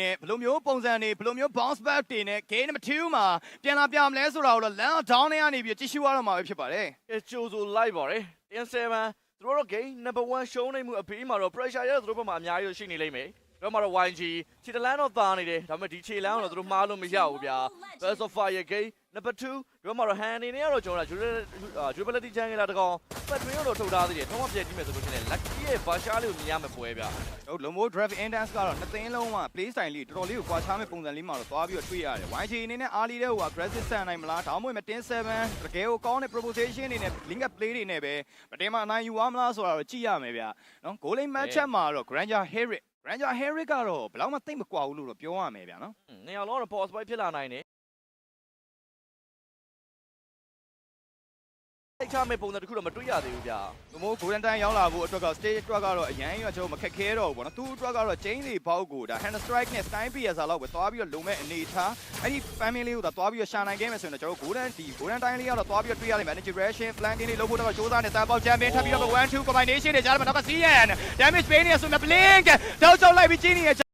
နဲ့ဘယ်လိုမျိုးပုံစံတွေဘယ်လိုမျိုး bounce back တွေနဲ့ game number 2မှာပြန်လာပြမလဲဆိုတာကိုတော့ land down နဲ့ကနေပြီးကြည့်ရှုရတော့မှာပဲဖြစ်ပါတယ်ကဲကြိုဆိုလိုက်ပါတယ်တင်7သူတို့တော့ game number 1ရှုံးနေမှုအပြီးမှာတော့ pressure ရတဲ့သူတို့ဘက်မှာအများကြီးရှိနေလိမ့်မယ်တော့မှာတော့ YG ခြေတလန်းတော့သာနေတယ်ဒါပေမဲ့ဒီခြေလန်းတော့သူတို့မှားလို့မရဘူးဗျာ Best of Fire game number 2တော့မှာတော့ hand အနေနဲ့ကတော့ကျွန်တော်က durability channel လာတကောင် fat win တော့ထုတ်ထားသေးတယ်တော့မှပြည့်ကြည့်မယ်ဆိုလို့ရှိရင် lucky ရဲ့ Basha လေးကိုမြင်ရမယ်ပွဲဗျာဟုတ်လုံးမိုး drive index ကတော့နှစ်သိန်းလုံးက play style လေးတော်တော်လေးကိုကွာခြားမဲ့ပုံစံလေးမှာတော့သွားပြီးတော့တွေ့ရတယ် YG အနေနဲ့အားလေးတဲ့ဟို aggressive ဆန်နိုင်မလားဒါမှမဟုတ်10 7တကယ်ကိုကောင်းတဲ့ proposition တွေနဲ့ link up play တွေနဲ့ပဲမတင်မအနိုင်ယူရမလားဆိုတာတော့ကြည့်ရမယ်ဗျာနော် goal line match up မှာတော့ Granger Herrick Granger Herrick ကတော့ဘယ်တော့မှသိမ့်မကွာဘူးလို့တော့ပြောရမယ်ဗျာနော်နေရာလုံးတော့ pause ပိုင်းဖြစ်လာနိုင်တယ်ိ ချမဲ့ပုံစံတစ်ခုတော့မတွေ့ရသေးဘူးဗျာ။ဘမိုး golden time ရောက်လာဖို့အတွက်က stage အတွက်ကတော့အရင်ကကျွန်တော်မခက်ခဲတော့ဘူးပေါ့နော်။သူ့အတွက်ကတော့ chain တွေပေါက်ကိုဒါ hand strike နဲ့ style PS လောက်ပဲသွားပြီးတော့လုံမဲ့အနေထား။အဲ့ဒီ family လေးကိုသာသွားပြီးတော့ရှာနိုင်ခဲ့မယ်ဆိုရင်တော့ကျွန်တော် golden ဒီ golden time လေးကတော့သွားပြီးတော့တွေ့ရလိမ့်မယ်။ integration flanking လေးလုပ်ဖို့တော့စူးစမ်းနေတန်ပေါက် champion ထပ်ပြီးတော့1 2 combination တွေကြားမှာတော့ CN damage ပေးနေရဆိုမြ blink တောက်ချောက်လိုက်ပြီးကြီးနေရ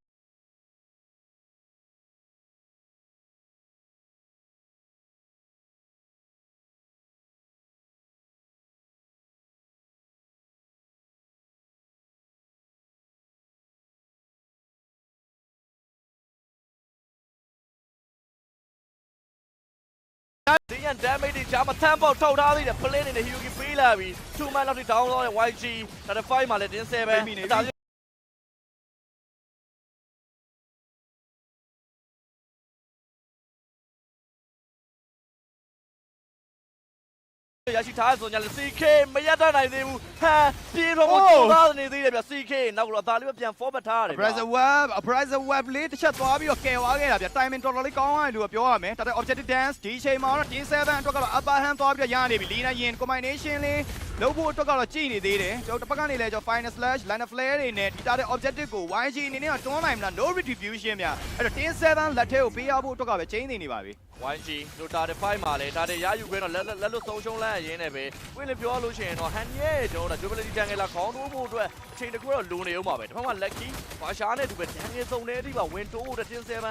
ဒီရန် damage တွေဂျာမသန်းပေါက်ထောက်ထားသေးတယ် play နေတဲ့ Hyugi ပေးလာပြီ2 man လောက်ထိ down သွားတဲ့ YG 35မှာလည်းတင်း7ပဲ ရရှိထားဆိုညာလေ CK မရတတ်နိုင်သေးဘူးဟမ်ပြေတော့ကိုကြိုးစားနေသေးတယ်ဗျ CK နောက်တော့အသာလေးပဲပြန် forward ထားရတယ်ဗျ Abrasive web Abrasive web လေးတစ်ချက်သွားပြီးတော့ကယ်သွားခဲ့တာဗျ timing တော်တော်လေးကောင်းသွားတယ်လို့ပြောရမယ်ဒါပေမဲ့ objective dance ဒီအချိန်မှာတော့ T7 အတွက်ကတော့ upper hand သွားပြီးတော့ရနေပြီ Lina Yin combination လေးလုပ်ဖို့အတွက်ကတော့ကြည့်နေသေးတယ်ကျွန်တော်တစ်ဖက်ကနေလဲကျွန်တော် final slash line flare တွေနဲ့ဒီတာတဲ့ objective ကို YG အနေနဲ့ကတွန်းနိုင်မလား no retribution ဗျအဲ့တော့ T7 လက်ထဲကိုပေးရဖို့အတွက်ကပဲ chain နေနေပါပြီ YG လို့တာတဲ့5မှာလဲတာတဲ့ရယူခွင့်တော့လက်လက်လွတ်ဆုံးရှုံးလိုက်ရင်းနဲ့ပဲဝင်းလည်းပြောလို့ရှိရင်တော့ Han ရဲ့ကျွန်တော်တို့ durability tangle လာခေါင်းထိုးဖို့အတွက်အချိန်တစ်ခုတော့လိုနေအောင်ပါပဲတစ်ဖက်မှာ lucky ဘာရှာနဲ့တူပဲ tangle စုံတဲ့အထိပါဝင်တိုးဖို့တင်7စဉ်း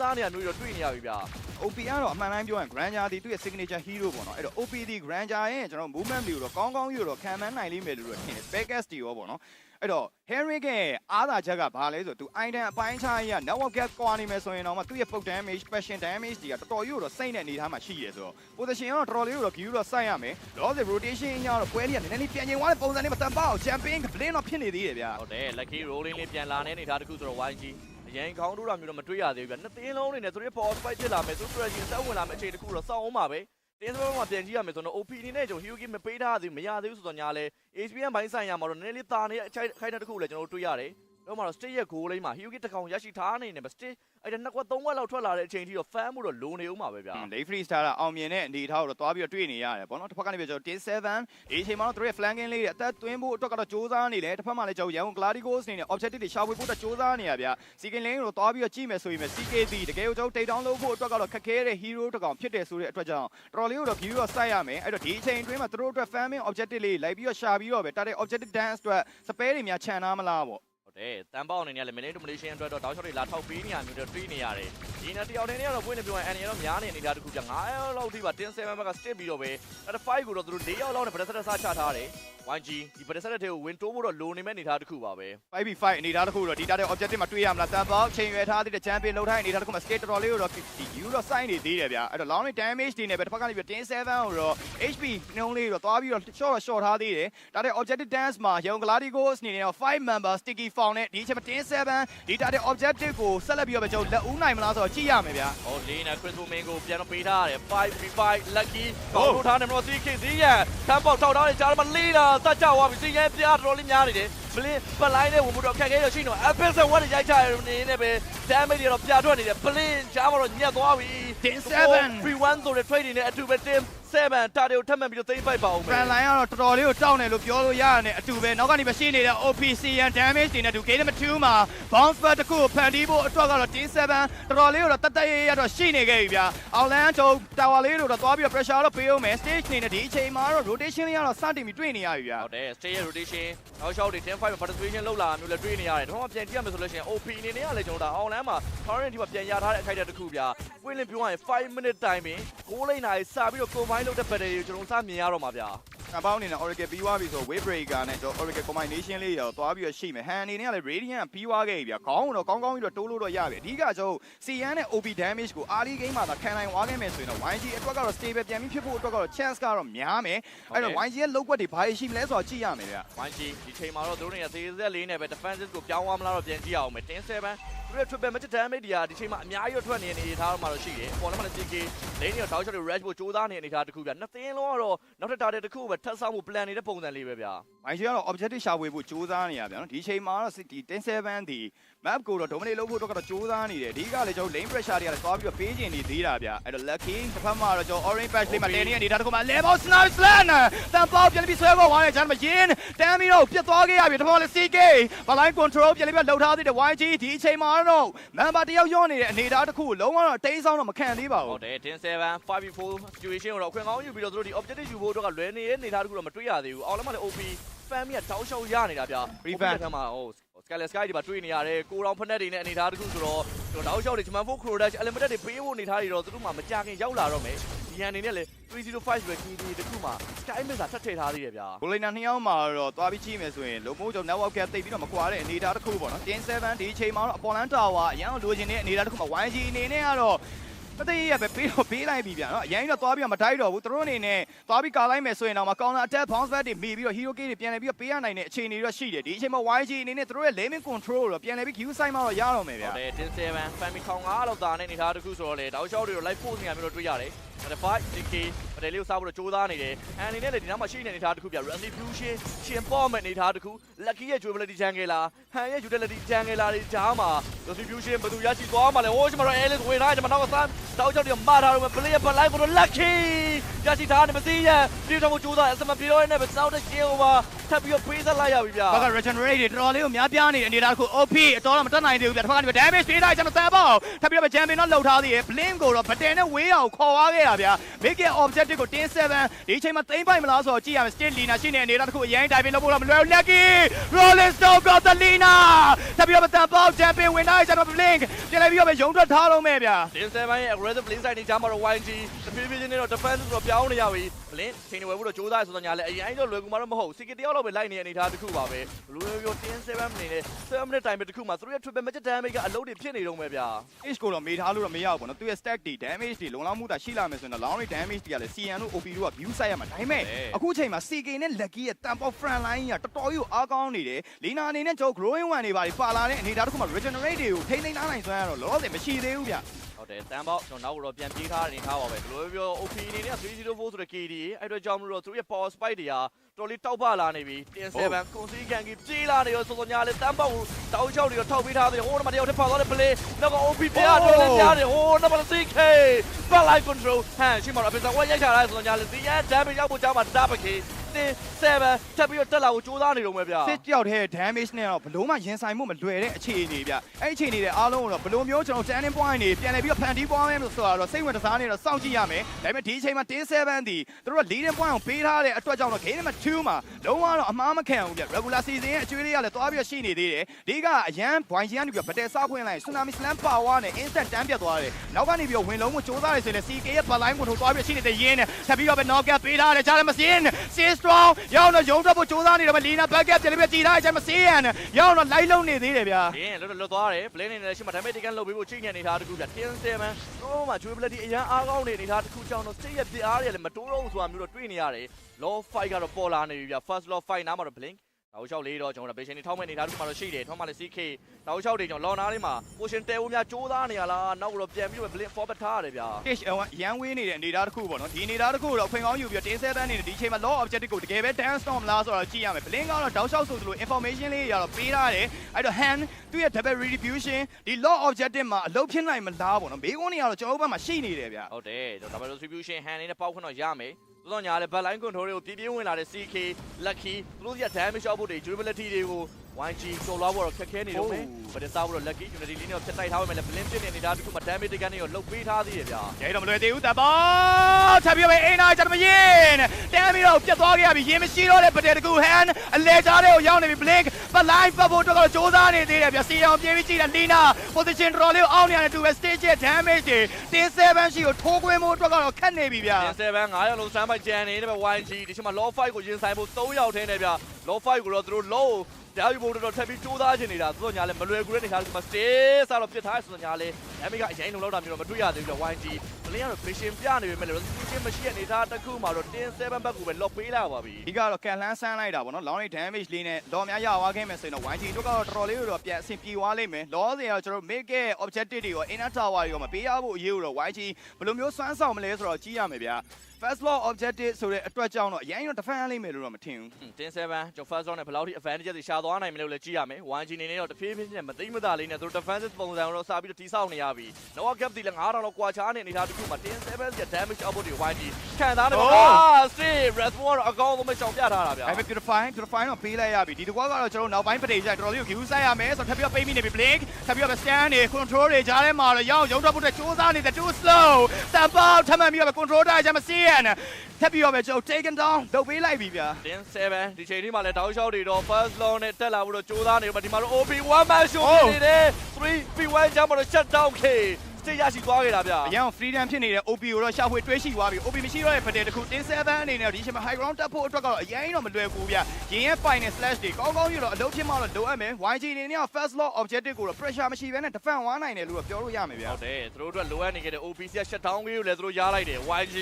စားနေရမျိုးတော့တွေ့နေရပြီဗျာ OP ကတော့အမှန်တိုင်းပြောရင် Granger ဒီသူ့ရဲ့ signature hero ပေါ့နော်အဲ့တော့ OP ဒီ Granger ရဲ့ကျွန်တော် movement တွေကိုတော့ကောင်းကောင်းယူတော့ခံမှန်းနိုင်လိမ့်မယ်လို့တော့ထင်တယ် Specus တီရောပေါ့နော် အဲ့တော့ Henry ရဲ့အားသာချက်ကဘာလဲဆိုတော့သူ item အပိုင်းခြားကြီးက network gap ကွာနေမယ်ဆိုရင်တော့မှသူ့ရဲ့ poke damage passion damage တွေကတော်တော်ကြီးတော့စိတ်နဲ့အနေထားမှာရှိရဲဆိုတော့ position ကတော့တော်တော်လေးတော့ view တော့စိုက်ရမယ် loss rotation အရတော့ပွဲလေးကနည်းနည်းလေးပြန်ကျင်သွားတဲ့ပုံစံလေးမတန်ပါအောင် champion blend တော့ဖြစ်နေသေးတယ်ဗျာဟုတ်တယ် lucky rolling လေးပြန်လာနေနေတာတခုဆိုတော့ YG အရင်ခေါင်းထိုးတာမျိုးတော့မတွေ့ရသေးဘူးဗျနှစ်သင်းလုံးနေနဲ့သူတို့ force fight ဖြစ်လာမယ်သူ strategy စက်ဝင်လာမယ်အချိန်တခုတော့စောင့်အောင်ပါပဲ တင်းစပမှာပြန်ကြည့်ရမယ်ဆိုတော့ OP အနေနဲ့ကျွန်တော် Hyugi မပေးထားသေးဘူးမရသေးဘူးဆိုတော့ညာလဲ HPM ဘိုင်းဆိုင်ရမှာတော့နည်းနည်းလေးတာနေတဲ့အခိုက်ခိုက်တဲ့တခုလည်းကျွန်တော်တို့တွေ့ရတယ် တော့မှတော့ stick ရဲ့ goal လိမ့်မှာ Hyuki တကောင်ရရှိထားနိုင်တယ်မ stick အဲ့ဒါနှစ်ခွက်သုံးခွက်လောက်ထွက်လာတဲ့အချိန်ထိတော့ fan မှုတော့လိုနေဦးမှာပဲဗျာ Lay Free Star ကအောင်မြင်တဲ့အနေအထားကိုတော့တွားပြီးတော့တွေ့နေရတယ်ဗောနော်တစ်ဖက်ကနေပြီးတော့ကျွန်တော်17ဒီအချိန်မှာတော့သူရဲ့ flanking လေးတွေအသက်သွင်းဖို့အတွက်ကတော့စူးစမ်းနေတယ်တစ်ဖက်မှာလည်းကျွန်တော်ရန်ကုန် Gladigos အနေနဲ့ objective တွေရှာဖွေဖို့အတွက်စူးစမ်းနေရဗျာ Seeking Lane ကိုတော့တွားပြီးတော့ကြည့်မယ်ဆိုရင် CKB တကယ်ကိုကျွန်တော် take down လုပ်ဖို့အတွက်ကတော့ခက်ခဲတဲ့ hero တကောင်ဖြစ်တယ်ဆိုတဲ့အတွက်ကြောင့်တော်တော်လေးကိုတော့ view တော့စိုက်ရမယ်အဲ့တော့ဒီအချိန်အတွင်းမှာသူတို့အတွက် farming objective လေးလိုက်ပြီးတော့ရှာပြီးတော့ပဲတာတဲ့ objective dance အတွက် spare တွေများခြံထားမလားဗော တ်တယ်တန်ပေါက်အနေနဲ့လည်း minute domination အတွက်တော့တောက်ချော့တွေလာထောက်ပေးနေရမျိုးတော့တွေးနေရတယ်ဒီနေ့တယောက်တည်းနဲ့တော့ပွင့်နေပြောရင်အန်ရတော့များနေနေတာတခုပြ9ရောက်လောက်ထိပါ10 7ဘက်က stick ပြီးတော့ပဲအဲ့ဒါ5ကိုတော့သူတို့4ရောက်လောက်နဲ့ဗရက်ဆက်ဆက်ချထားတယ် YG ဒီဗရက်ဆက်တဲ့ကိုဝင်တိုးဖို့တော့လိုနေမဲ့အနေထားတခုပါပဲ 5v5 အနေထားတစ်ခုတော့ဒီတာတဲ့ objective မှာတွေ့ရမလားတန်ပေါက်ချိန်ရွယ်ထားသေးတဲ့ champion လောက်ထားတဲ့အနေထားတစ်ခုမှာ skate တော်တော်လေးကိုတော့ဒီ view တော့စိုက်နေသေးတယ်ဗျာအဲ့တော့ long range damage တွေနဲ့ပဲတစ်ဖက်ကနေပြီး10 7ကိုတော့ HP နှုံးလေးတော့သွားပြီးတော့ short တော့ short ထားသေးတယ်ဒါတဲ့ objective dance မှာရုံ Gladicos အနေနဲ့တော့5 member sticky found နဲ့ဒီအချိန်မှာ10 7ဒီတာတဲ့ objective ကိုဆက်လက်ပြီးတော့ပဲကျွန်တော်လက်ဦးနိုင်မလားဆိုတော့ကြည့်ရမယ်ဗျာဟိုလေးနဲ့ Chris Women ကိုပြန်တော့ပေးထားရတယ် 5v5 lucky ကောင်းလို့ထားနေမလို့ CK ဈေးရတန်းပေါက်ထောက်ထားတယ်ကြားမှာလေးတာစကြွားပြီစီရဲပြားတော်တော်လေးများနေတယ်မလင်းပလိုင်းနဲ့ဝင်မှုတော့ခက်ခဲရရှိနေတော့ Abyss ဝတ်ရိုက်ချနေနေပဲ damage တွေတော့ပြထွက်နေတယ် Blin ကြားမှာတော့ညက်သွားပြီ Tin 7 free one ဆိုတဲ့ trade နဲ့အတူပဲ team 7တာတွေကိုထပ်မံပြီးတော့သိမ်းပိုက်ပါအောင်မယ် fan line ကတော့တော်တော်လေးကိုတောင်းတယ်လို့ပြောလို့ရတယ်အတူပဲနောက်ကနေမရှိနေတဲ့ OPCN damage တွေနဲ့တူ game 2မှာ bounce back တစ်ခုကိုဖန်တီးဖို့အတွက်ကတော့ Tin 7တော်တော်လေးကိုတော့တတ်တတ်ရရတော့ရှိနေခဲ့ပြီဗျာအောင်လန်တုံ tower လေးတို့တော့သွားပြီးတော့ pressure တော့ပေးအောင်မယ် stage နေနဲ့ဒီအချိန်မှာတော့ rotation လေးကတော့စတင်ပြီးတွေ့နေရပြီဗျာဟုတ်တယ် stay rotation နောက်ရှောက်တွေ 10 5မှာ participation လောက်လာမျိုးလည်းတွေးနေရတယ်တော့မှပြန်ကြည့်ရမယ်ဆိုလို့ရှိရင် OP အနေနဲ့ကလည်းကျွန်တော်တို့ဒါ online မှာ current ဒီမှာပြန်ရထားတဲ့အခိုက်အတန့်တစ်ခုဗျာပွင့်လင်းပြောရရင်5 minute time ပင်6လိမ့်နာရီစပြီးတော့ combine လုပ်တဲ့ battery ကိုကျွန်တော်စမြင်ရတော့မှာဗျာအပေါင်းအနေနဲ့ Oracle ပြီးသွားပြီဆို Wave Breaker နဲ့ကျွန်တော် Oracle combination လေးရောသွားပြီးတော့ရှိမယ်။ Han အနေနဲ့ကလည်း Radiant ပြီးသွားခဲ့ပြီဗျာ။ခေါင်းကတော့ကောင်းကောင်းပြီးတော့တိုးလို့တော့ရပြီ။အဓိကကျွန်တော် CN နဲ့ OP damage ကို early game မှာသာခံနိုင်သွားခဲ့မယ်ဆိုရင်တော့ YG အတွက်ကတော့ stable ပြန်ပြီးဖြစ်ဖို့အတွက်ကတော့ chance ကတော့များမယ်။အဲ့တော့ YG ရဲ့လောက်ကွက်တွေဘာရှိမလဲဆိုတော့ကြည့်ရမယ်ဗျာ YG ဒီချိန်မှာတော့သူတို့တွေက44နဲ့ပဲ defensive ကိုပြောင်းသွားမလားတော့ပြန်ကြည့်အောင်မယ်10 7 သူတို့ triple match damage တွေကဒီချိန်မှာအများကြီးတော့ထွက်နေတဲ့အနေအထားမှာတော့ရှိတယ်။ပေါ်လည်းမလည်း CK လိန်တွေတော့တောက်ချက်တွေ rush ဖို့ကြိုးစားနေတဲ့အနေအထားတစ်ခုဗျာ။နှစ်သင်းလုံးကတော့နောက်ထပ် target တစ်ခုပဲထပ်ဆောင်မှု plan နေတဲ့ပုံစံလေးပဲဗျာ။ YG ကတော့ objective ရှာဖွေဖို့ကြိုးစားနေရဗျာနော်။ဒီချိန်မှာတော့ဒီ107ဒီ map ကိုတော့ dominate လုပ်ဖို့အတွက်ကတော့ကြိုးစားနေတယ်။အဓိကလည်းကျွန်တော် lane pressure တွေကလည်းသွားပြီးတော့ပေးချင်နေသေးတာဗျာ။အဲ့တော့ lucky တစ်ဖက်မှာတော့ကျွန်တော် orange patch လေးမှာတင်နေတဲ့အနေထားတစ်ခုမှာ level snipe slam တန်ပေါပြန်ပြီးဆွဲခေါ်သွားတယ်ဂျန်မယင်းတမ်းပြီးတော့ပြတ်သွားခဲ့ရပြီတစ်ဖက်မှာလည်း CK ဘလိုင်း control ပြန်ပြီးတော့လှုပ်ထားသေးတယ် YG ဒီအချိန်မှာတော့ member တယောက်ရော့နေတဲ့အနေထားတစ်ခုကိုလုံးဝတော့တိန်းဆောင်တော့မခံသေးပါ။ဘူးဟုတ်တယ်10 7 5v4 situation ကိုတော့အခွင့်ကောင်းယူပြီးတော့သူတို့ဒီ objective ယူဖို့အတွက်ကလွယ်နေတဲ့အနေအထားတစ်ခုတော့မတွေ့ရသေးဘူး။အောက်လည်းမလည်း OP fan မြတ်တောက်လျှောက်ရနေတာဗျာ။ Refund ထက်မှာဟို Skyler Sky ဒီမှာတွေ့နေရတယ်။ကိုရောင်ဖက်နဲ့တွေနဲ့အနေအထားတစ်ခုဆိုတော့ကျွန်တော်တောက်လျှောက်တွေ Chman 4 Crodash Element တွေပေးဖို့အနေအထားတွေတော့သူတို့မှမကြခင်ရောက်လာတော့မယ်။ဒီဟန်အနေနဲ့လည်း305ပဲ KD တစ်ခုမှ Sky Mesa ထပ်ထည့်ထားသေးတယ်ဗျာ။ဘိုလိနာနှစ်ယောက်မှာတော့သွားပြီးကြည့်မယ်ဆိုရင်လုံမိုးကျော် network ကတိတ်ပြီးတော့မကွာတဲ့အနေအထားတစ်ခုပေါ့နော်107ဒီအချိန်မှာတော့အပေါ်လန်တာဝါအရန်လိုချင်တဲ့အနေအထားတစ်ခုမှာ YG အနေနဲ့ကတော့ ပတိရပဲပေးတော့ပေးလိုက်ပြီဗျာနော်အရင်တော့သွားပြီးတော့မတိုက်တော့ဘူးသူတို့အနေနဲ့သွားပြီးကာလိုက်မယ်ဆိုရင်တော့မ counter attack bounce back တွေမိပြီးတော့ hero key တွေပြန်လည်ပြီးတော့ပေးရနိုင်တဲ့အခြေအနေတွေတော့ရှိတယ်ဒီအချိန်မှာ YG အနေနဲ့သူတို့ရဲ့ limit control ကိုတော့ပြန်လည်ပြီး queue side မှာတော့ရတော့မယ်ဗျာဟုတ်တယ်10 7 family ခေါင်9လောက်တာနဲ့အနေထားတစ်ခုဆိုတော့လေတောက်လျှောက်တွေတော့ live force နေရာမျိုးတော့တွေ့ရတယ်။ဒါ5 DK ပတယ်လေးကိုစားဖို့တော့ကြိုးစားနေတယ်။အန်အနေနဲ့လည်းဒီနောက်မှာရှိနေတဲ့အနေထားတစ်ခုပြ Rally Fusion ရှင်ပေါ်မဲ့အနေထားတစ်ခု Lucky ရဲ့ durability jungle လာဟန်ရဲ့ utility jungle လာတွေကြားမှာ Rally Fusion ဘယ်သူရရှိသွားမှာလဲ။ဟိုးကျွန်တော် Alice ဝင်ထားကျွန်တော်နောက်ကစမ်းတောက်လျှောက်တွေမှားထားတော့ play ပလိုက်ကိုတော့ Lucky ရရှိထားတယ်မသိရပြေတော့ကြိုးစား SM ပြေတော့နဲ့ပဲစောက်တဲ့ kill ပါ ထပ်ပြီးတော့ပေးဆက်လိုက်ရပြီဗျာဘက်က regenerate တွေတော်တော်လေးကိုများပြားနေတဲ့အနေအထားတစ်ခု OP အတော်တော့မတက်နိုင်သေးဘူးဗျာတစ်ဖက်ကနေ damage ပေးလိုက်ကျွန်တော်တန်ပေါ့ထပ်ပြီးတော့ champion တော့လှုပ်ထားသေးတယ် blink ကိုတော့ဗတန်နဲ့ဝေးအောင်ခေါ်သွားခဲ့တာဗျာ make it objective ကို10 7ဒီအချိန်မှာသိမ့်ပိုက်မလားဆိုတော့ကြည့်ရမယ် state lina ရှိနေတဲ့အနေအထားတစ်ခုအရင် diving လုပ်ဖို့တော့မလွယ်ဘူး lucky rolling stone got the lina ထပ်ပြီးတော့တန်ပေါ့ champion ဝင်လိုက်ကျွန်တော် blink ပြန်လိုက်ပြီးတော့ရုံထွက်ထားလုံးမဲ့ဗျာတင်7ရဲ့ aggressive play side နေကြမှာတော့ YG တဖြည်းဖြည်းချင်းနဲ့တော့ defense ဆိုတော့ပြောင်းနေရပြီဘလင်းချိန်နေဝယ်ဖို့တော့ကြိုးစားရဆိုတော့ညာလဲအရင်တော့လွယ်ကူမှာတော့မဟုတ် CK တယောက်တော့ပဲလိုက်နေတဲ့အနေအထားတစ်ခုပါပဲဘလူးလိုပြောတင်7နေနဲ့7 minute time ပဲတစ်ခုမှာသူတို့ရဲ့ triple match damage ကအလုံးတွေဖြစ်နေတော့မယ်ဗျာ age ကိုတော့မေးထားလို့တော့မရဘူးပေါ့နော်သူရဲ့ stack တွေ damage တွေလုံလောက်မှုတာရှိလာမယ်ဆိုရင်တော့ long range damage တွေကလည်း CN တို့ OP တို့က view side ရမှာဒါပေမဲ့အခုချိန်မှာ CK နဲ့ lucky ရဲ့တန်ပေါ front line ကတော်တော်ကြီးကိုအားကောင်းနေတယ်လီနာအနေနဲ့ကျွန်တော် growing one တွေပါပါလာတဲ့အနေအထားတစ်ခုမှာ regenerate တွေကိုထိန်းသိမ်းထားနိုင်စွမ်းရတော့လောလောဆယ်မရှိသေးဘူးဗျဟုတ်တယ်တန်ပေါက်ကျွန်တော်နောက်တော့ပြန်ပြေးထားတဲ့အနေထားပါပဲဘလူးပြော OP အနေနဲ့304ဆိုတဲ့ KD အဲ့အတွက်ကြောင့်မလို့သူတို့ရဲ့ power spike တွေကတော်လေးတောက်ပလာနေပြီတင်7ကွန်စီကန်ကြီးပြေးလာနေရောစောစောညာလဲတန်ပေါက်ကိုတောက်ချောက်တွေတော့ထောက်ပေးထားတယ်ဟိုးတော့မတယောက်ထပ်ပါသွားတယ် play နောက်က OP ပြရတော့လည်းကြားတယ်ဟိုးတော့မ CK back line control ဟန်ရှိမှာတော့အပစ်စားဝက်ရိုက်ချလာတယ်စောစောညာလဲဒီရ damage ရောက်ဖို့ကြားမှာ double kill တင်7ထပ်ပြီးတော့တက်လာကိုစူးစမ်းနေတော့မယ်ဗျာစစ်ကြောက်တဲ့ damage နဲ့တော့ဘလို့မှရင်ဆိုင်မှုမလွယ်တဲ့အခြေအနေဗျအဲ့အခြေအနေတွေအားလုံးကိုတော့ဘလို့မျိုးကျွန်တော် turning point တွေပြန်လည်ပြီးတော့ဖန်တီးပွားမယ်လို့ဆိုတာတော့စိတ်ဝင်စားနေတော့စောင့်ကြည့်ရမယ်ဒါပေမဲ့ဒီအချိန်မှာ10 7ဒီသူတို့က leading point ကိုပေးထားတဲ့အတွက်ကြောင့်တော့ game number 2မှာလုံးဝတော့အမှားမခံဘူးဗျ regular season ရဲ့အကျွေးလေးကလည်းသွားပြီးတော့ရှိနေသေးတယ်ဒီကအရန် point ကြီးကနေပြီးတော့ဗတဲစားခွင့်လိုက် tsunami slam power နဲ့ instant တန်းပြတ်သွားတယ်နောက်ကနေပြီးတော့ဝင်လုံးကိုစူးစမ်းနေဆိုရင် CK ရဲ့ backline ကိုထိုးသွားပြီးတော့ရှိနေတဲ့ရင်းနဲ့ထပ်ပြီးတော့ပဲ knock out ပေးထားတယ်ကြားလည်းမစင်း stay strong ရောက်တော့ရုံးထွက်ဖို့စူးစမ်းနေတော့ပဲ Lina back up ပြန်ပြီးကြည်ထားတယ်ကြားမစင်းရန်ရောက်တော့ light လုံးနေသေးတယ်ဗျာ။ဒင်းလွတ်လွတ်သွားတယ်။ play နေနေရှိမှ damage တကန်လုပ်ပေးဖို့ချိန်နေနေတာတခုပြ။10 7တော့မှ durability အရန်အားကောင်းနေနေတာတခုကြောင့်တော့ state ရဲ့ပြအားတွေလည်းမတိုးတော့ဘူးဆိုတာမျိုးတော့တွေ့နေရတယ်။ law fight ကတော့ပေါ်လာနေပြီဗျ။ first law fight နားမှာတော့ blink တောက်လျှောက်လေးတော့ကျွန်တော်တို့ဘေရှင်နေထောက်မဲ့နေတာတို့မှတော့ရှိတယ်ထောက်မှလည်း CK တောက်လျှောက်တွေကျွန်တော်လော်နာလေးမှာ position တဲဦးများစူးစမ်းနေရလားနောက်တော့ပြန်ပြီးတော့ blink forward ထားရတယ်ဗျာ Kish အရန်ဝေးနေတဲ့အနေအထားတစ်ခုပေါ့နော်ဒီအနေအထားတစ်ခုတော့ဖွင့်ကောင်းယူပြီးတော့တင်းဆဲတန်းနေတဲ့ဒီချိန်မှာ law objective ကိုတကယ်ပဲ dance storm လားဆိုတော့ကြည့်ရမယ် blink ကတော့တောက်လျှောက်ဆိုသလို information လေးရတော့ပေးထားတယ်အဲ့တော့ hand သူ့ရဲ့ double redistribution ဒီ law objective မှာအလုပ်ဖြစ်နိုင်မလားပေါ့နော်ဘေးကုန်းတွေကတော့ကျွန်တော်တို့ဘက်မှာရှိနေတယ်ဗျဟုတ်တယ်ကျွန်တော် double distribution hand လေးနဲ့ပေါက်ခွင့်တော့ရမယ်သို့ တော့ညာလည်း backline control တွေကိုပြင်းပြင်းဝင်လာတဲ့ CK lucky သူတို့က damage output တွေ durability တွေကို YG ကျော်လွှားဖို့တော့ခက်ခဲနေတော့မယ်ဗဒစားဖို့တော့ lucky unity လေးနဲ့ဖြတ်တိုက်ထားပါမယ်လေ blink ဖြစ်နေနေတာတခုမှ damage တကန်တွေကိုလုတ်ပေးထားသေးတယ်ဗျာရဲတော့မလွယ်သေးဘူးတပ်ပေါ့ထပ်ပြီးပဲအိနာကျွန်တော်မရင်တမ်းပြီးတော့ပြတ်သွားခဲ့ရပြီရင်မရှိတော့တဲ့ပတဲတကူ hand အလဲချားတဲ့ကိုရောက်နေပြီ blink ပလိုင်းပတ်ဖို့တော့စ조사နေသေးတယ်ဗျစီအောင်ပြေးပြီးကြည့်တယ်လီနာ position draw လေးကိုအောင်းနေရတယ်သူပဲ stage ရဲ့ damage တွေတင်း7ရှိကိုထိုးခွင်းဖို့အတွက်ကတော့ခက်နေပြီဗျာတင်7 9ရောက်လုံးစမ်းပိုက်ကြံနေတယ်ဗျ YG ဒီချိန်မှာ low fight ကိုရင်ဆိုင်ဖို့3ရောက်ထင်းတယ်ဗျ low fight ကိုတော့သူတို့ low ဒါယူဖို့တော့ထပ်ပြီးစူးစမ်းချင်နေတာသူတို့ညာလဲမလွယ်ကူတဲ့နေရာဒီမှာ stay စတော့ပြစ်ထားဆိုတော့ညာလဲ damage ကအရင်လုံးလောက်တာမျိုးတော့မတွေ့ရသေးဘူးဗျ YG ဘလင်းကတော့ vision ပြနေပေမဲ့လည်း resolution မရှိတဲ့အနေထားတစ်ခုမှာတော့တင်7ဘက်ကိုပဲ lock ပေးလာပါပြီဒီကတော့ကန်လန်းဆန်းလိုက်တာပေါ့နော် long range damage လေးနဲ့လော်များရသွားခဲ့မယ်ဆိုရင်တော့ YG တို့ကတော့တော်တော်လေးကိုတော့ပြန်အဆင်ပြေသွားလိမ့်မယ်လောစင်ကတော့ကျွန်တော် make ရဲ့ objective တွေရော inner tower တွေရောမပေးရဖို့အရေးကိုတော့ YG ဘယ်လိုမျိုးစွမ်းဆောင်မလဲဆိုတော့ကြည့်ရမယ်ဗျာ first law objective ဆိုတဲ့အတွက်ကြောင့်တော့အရင်တော့ defend လိမ့်မယ်လို့တော့မထင်ဘူးတင်7ကျွန်တော် first round နဲ့ဘယ်လောက်ထိ advantage တွေရှာသွားနိုင်မလဲလို့လည်းကြည့်ရမယ် 1G နေနေတော့တဖြည်းဖြည်းနဲ့မသိမသာလေးနဲ့သူတို့ defensive ပုံစံကိုတော့စပြီးတော့တိဆောက်နေရပြီ Noah Gap ဒီလည်း9000လောက်ကွာချားနေနေတာတခုမှတင်7ရဲ့ damage output တွေ YG ခံစားနေပါလား save red one အကောင်းဆုံးပဲရှောင်ပြထားတာဗျာဒါပေမဲ့ purify purify တော့ပေးလိုက်ရပြီဒီတကွာကတော့ကျွန်တော်နောက်ပိုင်းပဋိကြိုက်တော်တော်လေးကို view ဆိုင်ရမယ်ဆိုတော့ထပ်ပြီးတော့ပေးမိနေပြီ blink ထပ်ပြီးတော့ stand တွေ control တွေကြားထဲမှာတော့ရောက်ရုံတော့ဖို့အတွက်စူးစမ်းနေတဲ့ too slow တပ်ပေါထပ်မှန်ပြီးတော့ control တိုင်းချမ်းမစီးရနဲ့ထပ်ပြီးတော့ပဲကျွန်တော် taken down လုပ်ပေးလိုက်ပြီဗျာတင်7ဒီချိန်လေးမှာလည်းတောက်လျှောက်တွေတော့ first law နဲ့တက်လာဖို့တော့ကြိုးစားနေတော့ဒီမှာတော့ OP 1 man show ဖြစ်နေတယ်3 P1 ကြောင့်မလို့ shut down K စတေးရရှိသွားခဲ့တာဗျာအရင် freedom ဖြစ်နေတဲ့ OP ကိုတော့ရှာဖွေတွေးရှိသွားပြီ OP မရှိတော့တဲ့ပတဲ့တခုတင်း7အနေနဲ့ဒီချိန်မှာ high ground တက်ဖို့အတွက်ကတော့အရင်တော့မလွယ်ဘူးဗျ။ရင်းရဲ့ final slash တွေကောင်းကောင်းရတော့အလုပ်ဖြစ်မှတော့လိုအပ်မယ်။ YG အနေနဲ့က first law objective ကိုတော့ pressure မရှိဘဲနဲ့ defend ဝါနိုင်တယ်လို့တော့ပြောလို့ရမယ်ဗျာဟုတ်တယ်သူတို့အတွက်လိုအပ်နေခဲ့တဲ့ OPC က shut down ကြီးကိုလည်းသူတို့ရလိုက်တယ် YG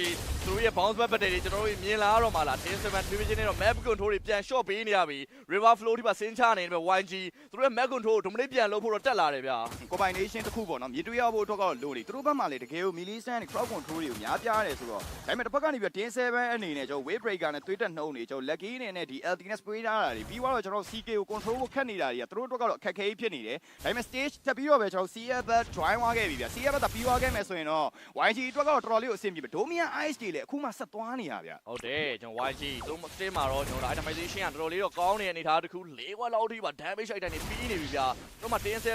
သူတို့ရဲ့ bounce back ပတ်တယ်တွေကျွန်တော်တို့မြင်လာတော့မှလား10 7 division နဲ့တော့ map control တွေပြန် short ပေးနေရပြီ river flow ဒီမှာဆင်းချနေတယ်ပဲ YG သူတို့ရဲ့ map control ကိုဒုမလေးပြန်လုပ်ဖို့တော့တက်လာတယ်ဗျာ။ combination တစ်ခုပေါ့နော်။မြေတွေ့ရဖို့အတွက်ကတော့လိုနေ။သူတို့ဘက်မှာလေတကယ်ကို milli stand နဲ့ crowd control တွေကိုများပြားတယ်ဆိုတော့ဒါပေမဲ့တစ်ဖက်ကနေပြီးတင်း7အနေနဲ့ကျွန်တော် wave breaker နဲ့သွေးတက်နှုံးနေကျွန်တော် lucky အနေနဲ့ဒီ LT နဲ့ spray ထားတာတွေပြီးတော့ကျွန်တော် CK ကို control ကိုခတ်နေတာတွေကသူတို့အတွက်ကတော့အခက်ခဲဖြစ်နေတယ်။ဒါပေမဲ့ stage တက်ပြီးတော့ပဲကျွန်တော် CF ဘက် join သွားခဲ့ပြီဗျာ။ CF ဘက်ကပြီးသွားခဲ့မယ်ဆိုရင်တော့ YG အတွက်ကတော့တော်တော်လေးကိုအဆင်ပြေပြီ။ Domian Ice တွေလည်းအခုမှဆက်သွားနေရဗျာ။ဟုတ်တယ်ကျွန်တော် YG သူတို့ state မှာတော့ကျွန်တော်တို့ itemization ကတော်တော်လေးတော့ကောင်းနေတဲ့အနေထားတစ်ခု၄ဝက်လောက်ထိပါ damage item တွေပြီးနေပြီဗျာတို့မှာ10 7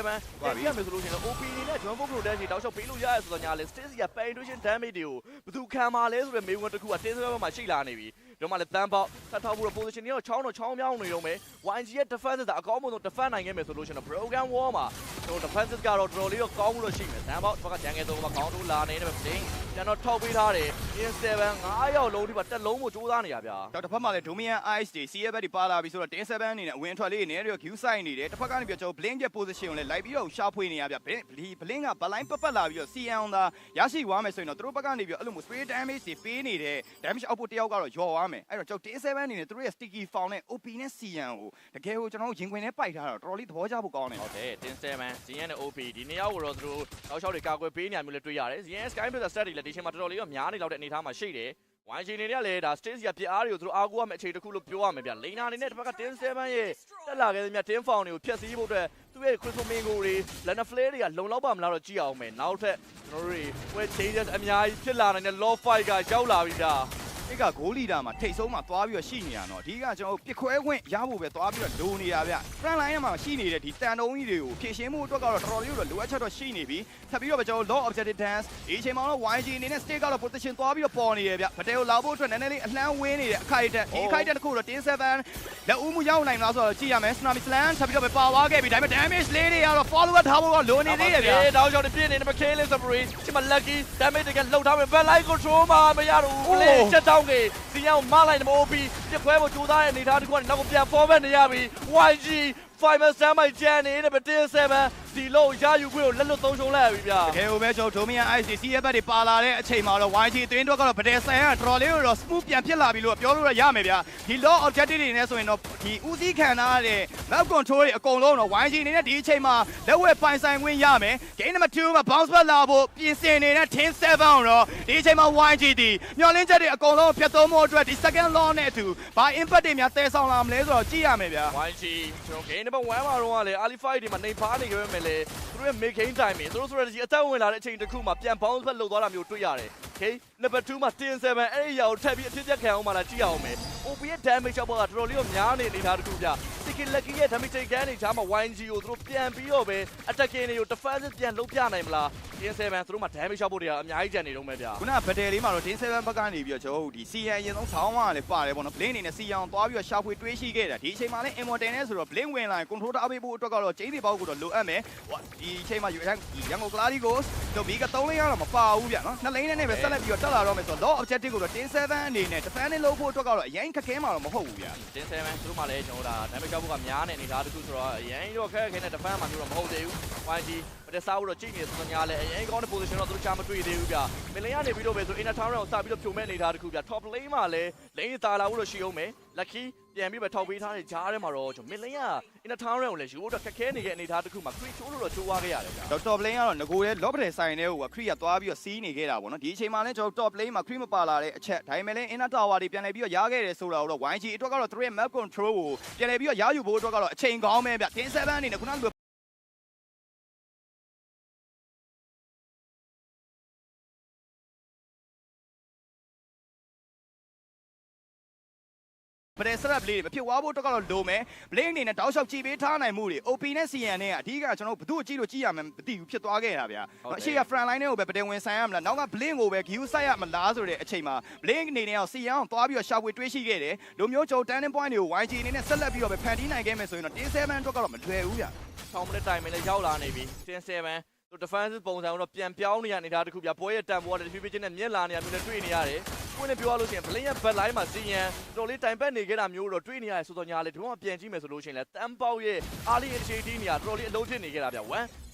ပြန်ပြမယ်ဆိုလို့ရှိရင် OP အနေနဲ့ John Bob Protection တောက်လျှောက်ပေးလို့ရရဆိုတော့ညာလေ state က penetration damage တွေကိုဘယ်သူခံမှာလဲဆိုတဲ့မေးခွန်းတစ်ခုက10 7မှာရှိလာနေပြီ တို့မှလည်းတန်းပေါက်ဆက်ထောက်ဖို့ position တွေတော့ချောင်းတော့ချောင်းမြောင်းနေတော့မယ် YG ရဲ့ defense ကအကောင်းဆုံး defend နိုင်ခဲ့မယ်ဆိုလို့ရှိရင် program wall မှာတို့ defense ကတော့တော်တော်လေးတော့ကောင်းမှုလို့ရှိမယ်တန်းပေါက်ဘက်ကဂျန်ငယ်တော့ကကောင်းတိုးလာနေတယ်ပဲ blink ကျွန်တော်ထောက်ပေးထားတယ် in 7 9ရောက်လုံးဒီမှာတက်လုံးကိုစူးစမ်းနေရဗျာတော့တစ်ဖက်မှာလည်း Domian Ice တွေ CF ဘက်တွေပါလာပြီဆိုတော့10 7အနေနဲ့အဝင်ထွက်လေးနေပြီးတော့ queue side နေတယ်တစ်ဖက်ကနေပြီးတော့ကျွန်တော် blink ရဲ့ position ကိုလည်းလိုက်ပြီးတော့ရှာဖွေနေရဗျဒီ blink က baline ပတ်ပတ်လာပြီးတော့ CN သာရရှိသွားမယ်ဆိုရင်တော့သူတို့ဘက်ကနေပြီးတော့အဲ့လိုမျိုး spray damage တွေပေးနေတဲ့ damage output တယောက်ကတော့ယော်သွားမယ်အဲ့တော့ကျွန်တော်10 7အနေနဲ့သူတို့ရဲ့ sticky found နဲ့ OP နဲ့ CN ကိုတကယ်ကိုကျွန်တော်တို့ရင်ခွင်ထဲပိုက်ထားတော့တော်တော်လေးသဘောကျဖို့ကောင်းတယ်ဟုတ်တယ်တင်7 ZN နဲ့ OP ဒီနေ့ရောက်တော့သူတို့တောက်လျှောက်တွေကာကွယ်ပေးနေရမျိုးလည်းတွေ့ရတယ် ZN Sky Blazer stat တွေလည်းဒီချိန်မှာတော်တော်လေးတော့များနေလောက်တဲ့အနေအထားမှာရှိတယ် YG နေနဲ့လည်းဒါ stage ကပြအားတွေကိုသူတို့အားကိုးရမယ့်အခြေတစ်ခုလို့ပြောရမယ်ဗျလိန်နာအနေနဲ့တစ်ဖက်ကတင်7ရဲ့တက်လာခဲ့တဲ့မြတ်တင်ဖောင်တွေကိုဖျက်ဆီးဖို့အတွက်သူ့ရဲ့ Crystal Mingo တွေ Lana Flare တွေကလုံလောက်ပါမလားတော့ကြည့်အောင်မယ်နောက်ထပ်ကျွန်တော်တို့တွေပွဲ changes အများကြီးဖြစ်လာနိုင်တဲ့ low fight ကရောက်လာပြီဒါ ဒီကဂိုးလီဒါမှာထိတ်ဆုံးမှာသွားပြီးတော့ရှိနေရတော့ဒီကကျွန်တော်ပစ်ခွဲခွင့်ရဖို့ပဲသွားပြီးတော့လိုနေတာဗျ front line မှာရှိနေတဲ့ဒီတန်တုံးကြီးတွေကိုဖြည့်ရှင်းမှုအတွက်ကတော့တော်တော်လေးတော့လိုအပ်ချက်တော့ရှိနေပြီထပ်ပြီးတော့ပဲကျွန်တော် law objective dance ဒီအချိန်မှာတော့ YG အနေနဲ့ state ကတော့ position သွားပြီးတော့ပေါ်နေရဗျဗတဲကိုလာဖို့အတွက်နည်းနည်းလေးအလှမ်းဝင်းနေတဲ့အခိုက်အတက်ဒီအခိုက်အတက်တစ်ခုတော့10 7လက်ဦးမှုရောက်နိုင်လားဆိုတော့ကြည့်ရမယ် tsunami slam ထပ်ပြီးတော့ပဲပါသွားခဲ့ပြီဒါပေမဲ့ damage လေးတွေကတော့ follow up ထားဖို့တော့လိုနေသေးတယ်ဗျတောက်လျှောက်တွေပြင်းနေတယ်မခဲလေး separate ဒီမှာ lucky damage တွေကလှုပ်ထားမယ် back line control မှာမရတော့ဘူး play ချက်တောင်းကေစီယောင်မလိုက်တယ် OP ပြခွဲဖို့ကြိုးစားတဲ့အနေထားတစ်ခုကနေနောက်ကိုပြန် forward နေရပြီ YG Fiber Stand by Jan နေတဲ့တင်7 ဒီလို့ရယူခွင့်ကိုလက်လွတ်သုံးရှုံးလိုက်ရပြီဗျာတကယ်ကိုပဲကျွန်တော်ဒိုမီယန် ICC ရဲ့ဘက်တွေပါလာတဲ့အချိန်မှာတော့ YG အတွင်းတော့ကတော့ဗဒယ်ဆန်ကတော်တော်လေးတော့ smooth ပြန်ဖြစ်လာပြီလို့ပြောလို့ရရမယ်ဗျာဒီ law objective တွေနဲ့ဆိုရင်တော့ဒီဦးစီးခံထားတဲ့ map control တွေအကုန်လုံးတော့ YG အနေနဲ့ဒီအချိန်မှာလက်ဝဲပိုင်ဆိုင်ခွင့်ရမယ် game number 2မှာ bounce back လာဖို့ပြင်ဆင်နေတဲ့ team 7တော့ဒီအချိန်မှာ YG ဒီမျောလင်းချက်တွေအကုန်လုံးဖြတ်သုံးဖို့အတွက်ဒီ second law နဲ့အတူဘာ impact တွေများတည်ဆောင်လာမလဲဆိုတော့ကြည့်ရမယ်ဗျာ YG ကျွန်တော် game number 1မှာတော့ကလေ Ali Fight ဒီမှာနေဖားနေကြပဲမယ်လေသူတို့ရဲ့ mid game time တွေသူတို့ strategy အသက်ဝင်လာတဲ့အချိန်တစ်ခုမှာပြန် bounce back လုပ်သွားတာမျိုးတွေ့ရတယ် okay number 2မှာ10 7အဲ့ဒီအရာကိုထပ်ပြီးအဖြစ်ချက်ခံအောင်မလားကြည့်အောင်မယ် OP ရဲ့ damage ချောက်ပေါ်ကတော်တော်လေးကိုများနေနေတာတခုပြ Sticky Lucky ရဲ့ damage take ကနေချားမှာ YG ကိုသူတို့ပြန်ပြီးတော့ပဲ attacking တွေကို defensive ပြန်လုပ်ပြနိုင်မလား10 7သူတို့မှာ damage ချောက်ဖို့တွေကအများကြီးကျန်နေတော့မယ်ဗျာခုနကဗဒယ်လေးမှာတော့ Team 7ဘက်ကနေပြီးတော့ကျွန်တော်တို့ဒီ CN အရင်ဆုံးဆောင်းမှလည်းပါတယ်ပေါ့နော် Blink အနေနဲ့ CN အောင်သွားပြီးတော့ရှာဖွေတွေးရှိခဲ့တာဒီအချိန်မှာလည်း Immortal နဲ့ဆိုတော့ Blink ဝင်လာရင် control ထားပေးဖို့အတွက်ကတော့ကျိန်းတွေပေါက်ကိုတော့လိုအပ်မယ်ဟိုဒီအချိန်မှာရန်ရန်ကုန်ကလာဒီကိုတော့ဘီက3လိန်းကတော့မပါဘူးဗျနော်နှစ်လိန်းနဲ့ပဲဆက်လက်ပြီးတော့တက်လာတော့မယ်ဆိုတော့ law objective ကိုတော့ Team 7အနေနဲ့ defend လုပ်ဖို့အတွက်ကတော့အရင်ခက်ခဲမှာတော့မဟုတ်ဘူးဗျတင်ဆယ်မယ်သူတို့မှလည်းကျွန်တော်တို့ဒါ damage ကောက်ဖို့ကများနေအနေသားတစ်ခုဆိုတော့အရင်တော့ခက်ခဲနဲ့ defend မှာမျိုးတော့မဟုတ်သေးဘူး YG မတက်စားဘူးတော့ကြိတ်နေစညာလဲအရင်ကောင်းတဲ့ position တော့သူတို့ချာမတွေ့သေးဘူးဗျမလင်ကနေပြီးတော့ပဲဆို inner town ကိုစပြီးတော့ဖြိုမဲ့အနေသားတစ်ခုဗျ top lane မှာလည်း lane တာလာဖို့တော့ရှိအောင်မယ် lucky ပြန်ပြီးပဲထောက်ပေးထားတဲ့ဂျားထဲမှာတော့ကျွန်တော်မလင် က inner town ကိုလည်းယူဖို့တော့ခက်ခဲနေတဲ့အနေသားတစ်ခုမှာ free show လို့တော့ချိုးသွားခဲ့ရတယ်ဗျဒေါက်တာ Blink ကတော့ငကိုရဲ့ lob တဲ့ဆိုင်တဲ့ဟိုက Cree ကသွားပြီးတော့စီးနေခဲ့တာပေါ့နော်ဒီအချိန်မှာလည်းကျွန်တော် top lane မှာ Cree မပါလာတဲ့အချက်ဒါပေမဲ့လည်း inner tower တွေပြန်လည်ပြီးတော့ရခဲ့တယ်ဆိုတာတော့ YG အတွက်ကတော့သူတို့ရဲ့ map control ကိုပြန်လည်ပြီးတော့ရယူဖို့အတွက်ကတော့အချိန်ကောင်းပဲဗျ Team 7အနေနဲ့ခုနကလို ပဒယ်ဆရပ်လေးတွေမဖြစ်ွားဖို့အတွက်ကတော့လိုမယ်ဘလင်းအနေနဲ့တောက်လျှောက်ကြည်ပေးထားနိုင်မှုတွေ OP နဲ့ CN နဲ့အဓိကကျွန်တော်တို့ဘသူ့ကိုကြည့်လို့ကြည့်ရမယ်မသိဘူးဖြစ်သွားခဲ့တာဗျာအရှိက front line တွေကိုပဲပဒယ်ဝင်ဆိုင်ရမလားနောက်ကဘလင်းကိုပဲ view ဆိုင်ရမလားဆိုတဲ့အချိန်မှာဘလင်းအနေနဲ့အောင် CN ကိုသွားပြီးတော့ရှာဖွေတွေးရှိခဲ့တယ်လူမျိုးချုပ် turning point တွေကို YG အနေနဲ့ဆက်လက်ပြီးတော့ပဲဖန်တီးနိုင်ခဲ့မယ်ဆိုရင်တော့ T7 အတွက်ကတော့မလွယ်ဘူးဗျာ6 minute time လည်းရောက်လာနေပြီ10 7သူ defensive ပုံစံကိုတော့ပြန်ပြောင်းနေရနေတာတခုပြပွဲရဲ့တန်ဖိုးကလည်းတဖြည်းဖြည်းချင်းနဲ့မြင့်လာနေရမျိုးနဲ့တွေ့နေရတယ်။ကိုယ်နဲ့ပြောရလို့ရှိရင် Blink ရဲ့ back line မှာစီယန်တော်လေးတိုင်ပတ်နေခဲ့တာမျိုးတော့တွေ့နေရတယ်ဆိုတော့ညာလေဒီမှာပြန်ကြည့်မယ်ဆိုလို့ရှိရင်လည်းတန်ပေါက်ရဲ့ early initiative နေရတော်လေးအလုံးဖြစ်နေခဲ့တာဗျ1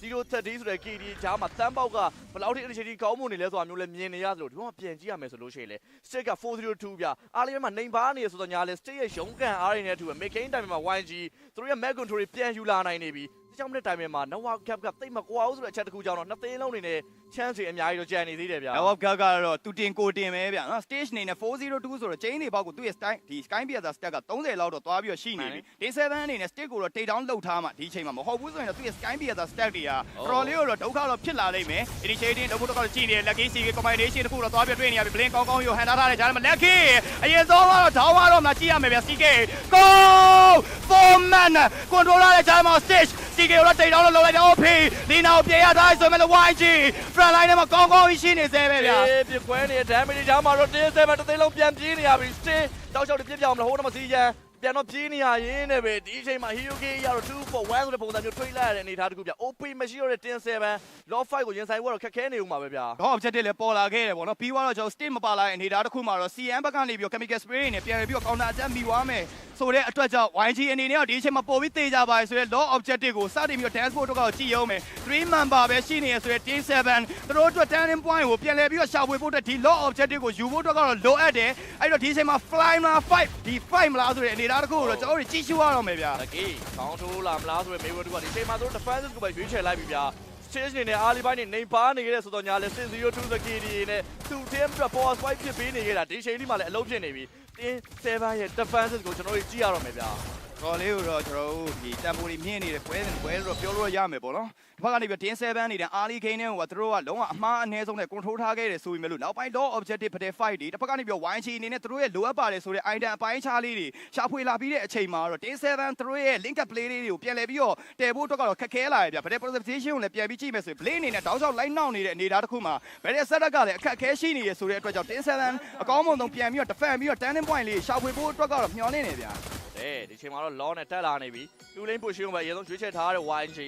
030ဆိုတဲ့ KD ဂျားမှာတန်ပေါက်ကဘယ်လောက်ထိ initiative ကောင်းမှုနေလဲဆိုတာမျိုးလည်းမြင်နေရသလိုဒီမှာပြန်ကြည့်ရမယ်ဆိုလို့ရှိရင်လည်း stick က402ဗျ early မှာနေပါနေရဆိုတော့ညာလေ stick ရဲ့ရုံးကန်အားရနေတဲ့သူက making time မှာ YG သူတို့ရဲ့ mag control တွေပြန်ယူလာနိုင်နေပြီ ကြောင့်မတဲ့တိုင်မှာ Nova Gap ကတိတ်မကွာဘူးဆိုတဲ့အချက်တစ်ခုကြောင့်တော့နှစ်သိန်းလုံးနေနဲ့ chance တွေအများကြီးတော့ကျန်နေသေးတယ်ဗျာ Now of Gag ကတော့သူတင်ကိုတင်ပဲဗျာနော် stage အနေနဲ့402ဆိုတော့ chain တွေပေါက်ကိုသူ့ရဲ့ style ဒီ Sky Piazza stack က30လောက်တော့သွားပြီးတော့ရှိနေပြီ Day 7အနေနဲ့ stick ကိုတော့ take down လုပ်ထားမှဒီအချိန်မှာမဟုတ်ဘူးဆိုရင်တော့သူ့ရဲ့ Sky Piazza stack တွေကတော်တော်လေးတော့ဒုက္ခတော့ဖြစ်လာလိမ့်မယ် initiating လုပ်ဖို့တော့ကြည့်နေတယ် Lucky CK combination တခုတော့သွားပြီးတွေ့နေရပြီ blink ကောင်းကောင်းယူဟန်ထားထားတယ်ဂျားမှာ Lucky အရင်ဆုံးကတော့ဒေါင်းကတော့မလားကြည့်ရမယ်ဗျာ CK go four man controller ရဲ့ဂျားမှာ stage CK ကိုတော့ take down လုပ်လိုက်တယ် OP လီနာကိုပြေရထားဆိုရင်လည်း YG front line ထဲမှာကောင်းကောင်းရှိနေသေးပဲဗျာအေးပြခွဲနေတဲ့ damage ကြားမှာတော့တင်းစဲမှာတစ်သိန်းလုံးပြန်ပြေးနေရပြီ stay တောက်ချောက်တွေပြစ်ပြောင်းမလားဟိုတော့မစီရန် ပြန်တော့ပြေးနေရရင်းနဲ့ပဲဒီအချိန်မှာ Hyuga ရတော့2 for 1ဆိုတဲ့ပုံစံမျိုးထွေးလိုက်ရတဲ့အနေအထားတစ်ခုဗျ OP မရှိတော့တဲ့တင်း7 low fight ကိုရင်ဆိုင်ဖို့တော့ခက်ခဲနေဦးမှာပဲဗျာတော့ objective လည်းပေါ်လာခဲ့တယ်ပေါ့နော်ပြီးတော့ကျွန်တော် state မပါလာတဲ့အနေအထားတစ်ခုမှာတော့ CM ဘက်ကနေပြီးတော့ chemical spray တွေနဲ့ပြန်ပြီးတော့ counter attack မိသွားမယ်ဆိုတဲ့အတွက်ကြောင့် YG အနေနဲ့တော့ဒီအချိန်မှာပို့ပြီးတေးကြပါဆိုတဲ့ law objective ကိုစတင်ပြီးတော့ dance sport တို့ကတော့ကြည့်ရုံပဲ3 member ပဲရှိနေရဆိုတဲ့ T7 သူတို့အတွက် turning point ကိုပြန်လည်ပြီးတော့ရှာဖွေဖို့အတွက်ဒီ law objective ကိုယူဖို့အတွက်ကတော့လိုအပ်တယ် အဲ့တော့ဒီအချိန်မှာ fly မလား fight ဒီ fight မလားဆိုတဲ့အနေအထားတစ်ခုကိုတော့ကျွန်တော်တို့ကြည့်ရှုရအောင်မယ်ဗျာ Lucky ခေါင်းထိုးလာမလားဆိုတဲ့မေးခွန်းတူကဒီအချိန်မှာသူတို့ defensive ကိုပဲရွေးချယ်လိုက်ပြီဗျာ stage နေနဲ့ early ဘိုင်းနေနေပါနေခဲ့တဲ့ဆိုတော့ညာလဲ602 security နဲ့သူ team အတွက် power spike ဖြစ်ပေးနေခဲ့တာဒီအချိန်လေးမှာလည်းအလုံးဖြစ်နေပြီတင်း7ရဲ့ defensive ကိုကျွန်တော်တို့ကြည့်ရတော့မယ်ဗျာ တော်လေးကိုတော့ကျွန်တော်တို့ဒီတန်ဖိုးတွေမြင့်နေတဲ့ပွဲစဉ်ပွဲလို့ပြောလို့ရမယ်ပေါ့နော်ဒီဘက်ကနေပြီးတင်း7နေတဲ့ early game နဲ့ဟိုကသူတို့ကလုံးဝအမှားအနည်းဆုံးနဲ့ control ထားခဲ့တယ်ဆိုပေမဲ့လို့နောက်ပိုင်း law objective ဖတဲ့ fight တွေတစ်ဖက်ကနေပြီး YG အနေနဲ့သူတို့ရဲ့လိုအပ်ပါတယ်ဆိုတဲ့ item အပိုင်းခြားလေးတွေရှာဖွေလာပြီးတဲ့အချိန်မှာတော့တင်း7သူတို့ရဲ့ link up play လေးတွေကိုပြန်လည်ပြီးတော့တည်ဖို့အတွက်ကတော့ခက်ခဲလာရပြဖတဲ့ presentation ကိုလည်းပြန်ပြီးကြည့်မယ်ဆိုရင် play အနေနဲ့တောက်လျှောက် line နောက်နေတဲ့အနေအထားတစ်ခုမှာဗတဲ့ setup ကလည်းအခက်အခဲရှိနေရဆိုတဲ့အတွက်ကြောင့်တင်း7အကောင်းမွန်ဆုံးပြန်ပြီးတော့ defend ပြီးတော့ turning point လေးရှာဖွေဖို့အတွက်ကတော့မျှော်လင့်နေဗျာအဲဒီချိန်မှာတော့ law နဲ့တက်လာနေပြီ2 lane push ကိုပဲအရင်ဆုံးရွေးချယ်ထားတဲ့ YG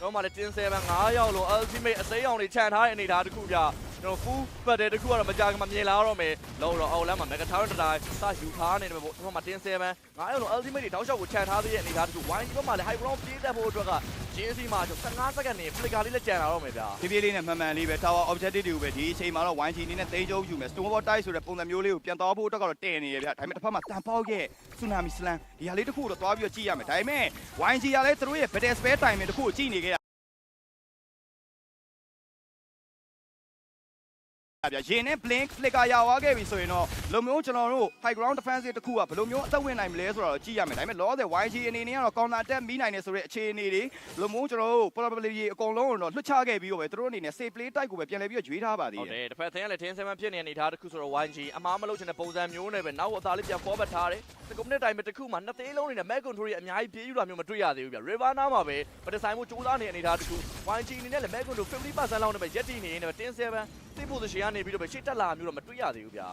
တော့မှလည်းတင်း7 5ရောက်လုံး ultimate အစိမ်းအောင်တွေခြံထားတဲ့အနေအထားတစ်ခုပြ ကျွန်တော် full battle တခုကတော့မကြခင်မမြင်လာတော့မယ်လောတော့အောက်လမ်းမှာ mega tower တတိုင်းစယူထားနေတယ်ပေါ့ဒီမှာတင်7 9ရောက်တော့ ultimate တွေတောက်လျှောက်ကိုခြံထားသေးတဲ့အနေအထားတခု wine ဒီဘက်မှာလည်း high ground ပြေးတတ်ဖို့အတွက်က GC မှာကျွန်တော်15စက္ကန့်နေ flicker လေးလည်းကြံလာတော့မယ်ဗျာဖြည်းဖြည်းလေးနဲ့မှန်မှန်လေးပဲ tower objective တွေကိုပဲဒီအချိန်မှာတော့ YG အနေနဲ့သိမ်းကျုံယူမယ် Stonewall Tide ဆိုတဲ့ပုံစံမျိုးလေးကိုပြန်သွားဖို့အတွက်ကတော့တင်နေရဗျဒါပေမဲ့တစ်ဖက်မှာတန်ပေါက်ရဲ့ tsunami slam ဒီဟာလေးတစ်ခုတော့သွားပြီးတော့ကြည့်ရမယ်ဒါပေမဲ့ YG ကလည်းသူတို့ရဲ့ battle spare timing တစ်ခုကိုကြည့်နေခဲ့ ဗျာရင်နဲ့ blink flicker ရသွားခဲ့ပြီဆိုရင်တော့လုံမျိုးကျွန်တော်တို့ high ground defensive တစ်ခုကဘယ်လိုမျိုးအသက်ဝင်နိုင်မလဲဆိုတော့ကြည့်ရမယ်ဒါပေမဲ့ law တဲ့ YG အနေနဲ့ကတော့ counter attack မိနိုင်တယ်ဆိုတဲ့အခြေအနေတွေလုံမျိုးကျွန်တော်တို့ probability အကုန်လုံးကိုတော့လွှတ်ချခဲ့ပြီးတော့ပဲသူတို့အနေနဲ့ safe play type ကိုပဲပြန်လည်ပြီးတော့ရွေးထားပါသေးဟုတ်တတယ်ယ်တစ်ဖက်သင်းကလည်း10 7ဖြစ်နေတဲ့အနေအထားတစ်ခုဆိုတော့ YG အမားမလုပ်ချင်တဲ့ပုံစံမျိုးနဲ့ပဲနောက်အသားလေးပြန် forward ထားတယ်ဒီကုမ္ပဏီတိုင်းမှာတစ်ခုမှနှစ်သေးလုံးနေနဲ့ Mac Control ရဲ့အများကြီးပြေးယူတာမျိုးမတွေ့ရသေးဘူးဗျ River နားမှာပဲပဒဆိုင်မှုစူးစမ်းနေတဲ့အနေအထားတစ်ခု YG အနေနဲ့လည်း Mac Control 50%လောက်နဲ့ပဲရက်တည်နေနေပဲ10 7သိ position ကနေပြီးတော့ပဲရှေ့တက်လာမျိုးတော့မတွေ့ရသေးဘူးဗျာ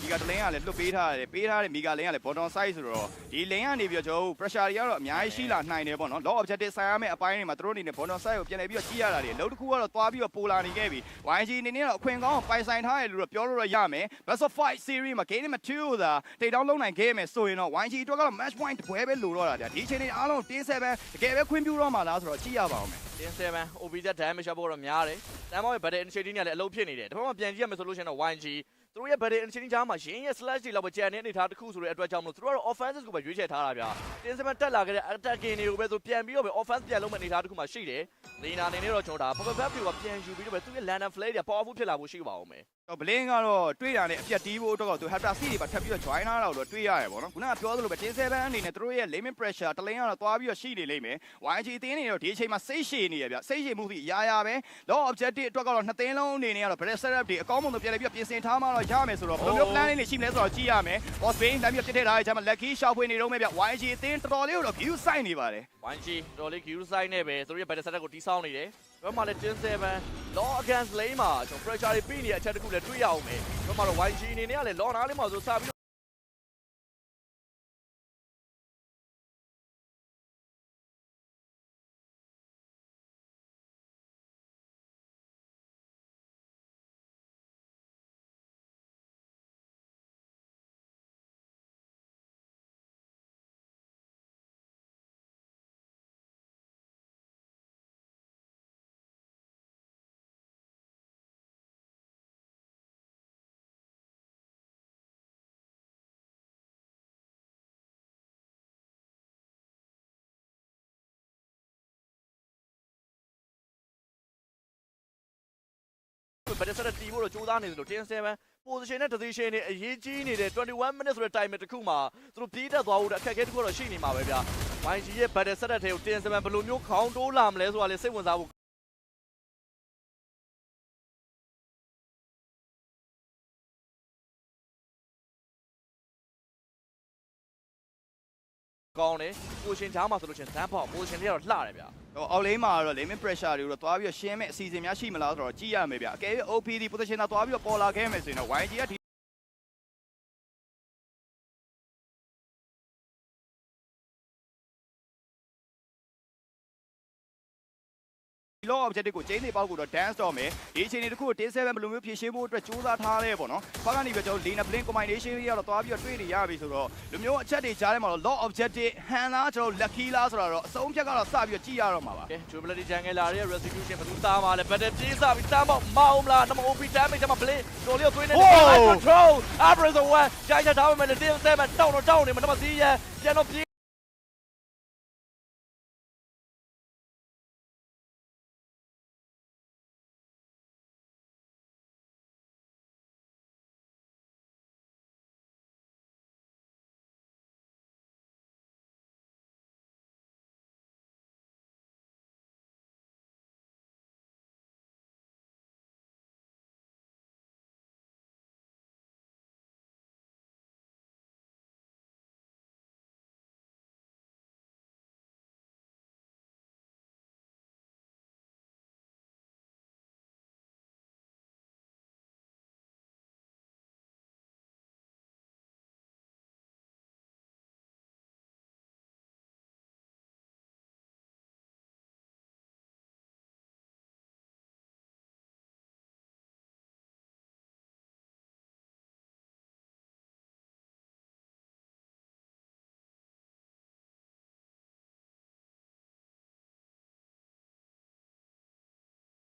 ဒီကတလင်းကလည်းလွတ်ပေးထားတယ်ပေးထားတယ်မီဂါလင်းကလည်း bottom side ဆိုတော့ဒီ lane ကနေပြီးတော့ကျွန်တော်တို့ pressure တွေကတော့အများကြီးရှိလာနိုင်တယ်ပေါ့နော် low objective ဆိုင်ရမယ့်အပိုင်းတွေမှာသူတို့အနေနဲ့ bottom side ကိုပြန်လည်ပြီးတော့ကြည့်ရတာတွေအလုပ်တစ်ခုကတော့သွားပြီးတော့ပိုလာနေခဲ့ပြီ YG အနေနဲ့တော့အခွင့်ကောင်းပိုင်ဆိုင်ထားရလို့တော့ပြောလို့တော့ရမယ် best of 5 series မှာ game မှာ2သာတိတ်တောင်းလုံးနိုင်ခဲ့မယ်ဆိုရင်တော့ YG အတွက်ကတော့ match point တစ်ပွဲပဲလိုတော့တာဗျာဒီအချိန်တွေအားလုံး1 7တကယ်ပဲခွင့်ပြုတော့မှာလားဆိုတော့ကြည့်ရပါအောင်မယ်10 7 OBZ damage ဖို့တော့များတယ်တမ်းမောရဲ့ battle initiative နဲ့လည်းအလုပ်ဖြစ်နေတယ်ဒါပေမဲ့ပြန်ကြည့်ရမယ်ဆိုလို့ရှိရင်တော့ YG သူတို့ရဲ့ battle initiative ကြားမှာရင်းရဲ့ slash တွေလောက်ပဲကြံနေအနေထားတစ်ခုဆိုတဲ့အတွက်ကြောင့်မလို့သူတို့ကတော့ offensive ကိုပဲရွေးချယ်ထားတာဗျာတင်စမတက်လာခဲ့တဲ့ attacking တွေကိုပဲဆိုပြန်ပြီးတော့ပဲ offense ပြန်လုပ်မဲ့အနေထားတစ်ခုမှရှိတယ်လီနာအနေနဲ့တော့ကျွန်တော်ဒါ pop up တွေကပြန်ယူပြီးတော့ပဲသူ့ရဲ့ land and flare တွေ powerful ဖြစ်လာဖို့ရှိပါဦးမယ်တော့ဘလင်းကတော့တွေးတာနဲ့အပြတ်တီးဖို့အတွက်တော့သူ Hapta C တွေပါထပ်ပြီးတော့ join လာတော့တွေးရတယ်ပေါ့နော်ခုနကပြောသလိုပဲ10-7အနေနဲ့သူတို့ရဲ့ limit pressure တလင်းကတော့သွားပြီးတော့ရှိနေလိမ့်မယ် YG အသင်းနေတော့ဒီအချိန်မှာစိတ်ရှည်နေရဗျစိတ်ရှည်မှုစီရာရာပဲ law objective အတွက်ကတော့နှစ်သင်းလုံးအနေနဲ့ကတော့ better setup တွေအကောင်းဆုံးပြန်လည်ပြီးတော့ပြင်ဆင်ထားမှတော့ရမယ်ဆိုတော့ဘယ်လိုမျိုး plan လေးတွေရှိမလဲဆိုတော့ကြည့်ရမယ် boss bane တိုင်းပြီးပြစ်ထည့်ထားတဲ့ဂျာမ lucky ရှောက်ဖွေနေတော့မယ်ဗျ YG အသင်းတော်တော်လေးကိုတော့ view site နေပါတယ် YG တော်လေး Q side နဲ့ပဲသူတို့ရဲ့ battle setup ကိုတီးဆောင်းနေတယ်ဘက်မှာလည်း10-7 law against lane မှာကျွန်တော် pressure တွေပြီးနေတဲ့အချက်တစ်ခုလည်းတွေ့ရအောင်မယ်ဘက်မှာတော့ YG အနေနဲ့ကလည်း law နားလေးမှာဆိုစပြီး ဘယ်ဆက်တီးဖို့တော့ကြိုးစားနေတယ်လို့10-7 position နဲ့ position နဲ့အရေးကြီးနေတဲ့21 minutes ဆိုတဲ့ time တစ်ခုမှာသူတို့ပြေးတက်သွားဖို့အခက်အခဲတစ်ခုတော့ရှိနေမှာပဲဗျာ YG ရဲ့ battle set တဲ့ကို10-7ဘယ်လိုမျိုးခေါင်းတိုးလာမလဲဆိုတာလည်းစိတ်ဝင်စားဖို့ ကောင်းတယ် position ချားမှာဆိုလို့ချင်းဇမ်းပေါက် position လေးကတော့လှတယ်ဗျာဟိုအောက်လိန်းမှာကတော့ limit pressure တွေကိုတော့သွားပြီးတော့ရှင်းမဲ့အစီအစဉ်များရှိမလားဆိုတော့ကြည့်ရမယ်ဗျအကယ်၍ OPD position သာသွားပြီးတော့ပေါ်လာခဲ့မယ်ဆိုရင်တော့ YG က objective ကိုကျင်းနေပေါက်ကိုတော့ dance တော့မယ်ဒီအချိန်လေးတစ်ခုကို10-7ဘယ်လိုမျိုးဖြည့်ရှင်းဖို့အတွက်စူးစမ်းထားလဲပေါ့နော်ဘာကနေပြီးတော့ကျွန်တော် lane blink combination တွေကတော့သွားပြီးတော့တွေ့နေရပြီဆိုတော့လူမျိုးအချက်တွေကြားထဲမှာတော့ law objective ဟန်လားကျွန်တော် lucky လားဆိုတော့အဆုံးဖြတ်ကတော့စပြီးတော့ကြည့်ရတော့မှာပါကဲ durability jungle လာရဲ့ restitution ဘယ်သူသားမှာလဲ battle ပြေးစားပြီးတမ်းပေါက်မောင်းမလားနမ OP damage မှာ play တော်လေးသွင်းနေတယ် control average one ကြာကြာထားမယ်လေတင်း7တောင်းတော့တောင်းနေမှာနမစီးရပြန်တော့ပြေး